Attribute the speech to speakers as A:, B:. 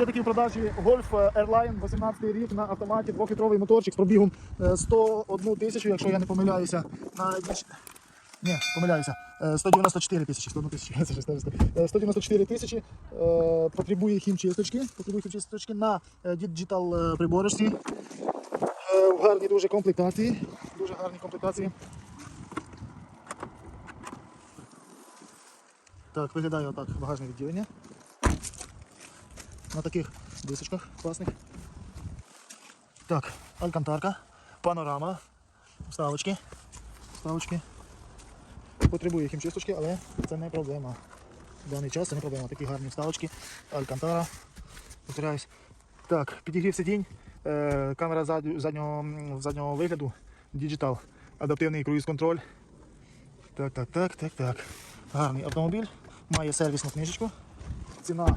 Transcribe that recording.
A: є такий в продажі Golf Airline 18 рік на автоматі, 2-літровий моторчик з пробігом е, 101 тисячу, якщо я не помиляюся. На ні, помиляюся. Е, 194 тисячі, 101 тисячі, це 400. Е, 194 тисячі. Е, Потребує хімчисточки, потребує хімчисточки на е, діджитал е, приборочці. Е, В гарній дуже комплектації. Дуже гарні комплектації. Так, виглядає отак багажне відділення. На таких дисочках класних. Так, алькантарка, панорама, вставочки. Вставочки. Потребує хімчисточки, але це не проблема. В даний час це не проблема. Такі гарні вставочки, алькантара. Повторяюсь. Так, підігрів сидінь, е, камера заднього, заднього вигляду, діджитал, адаптивний круїз-контроль. Так, так, так, так, так. Гарний автомобіль, має сервісну книжечку. Ціна,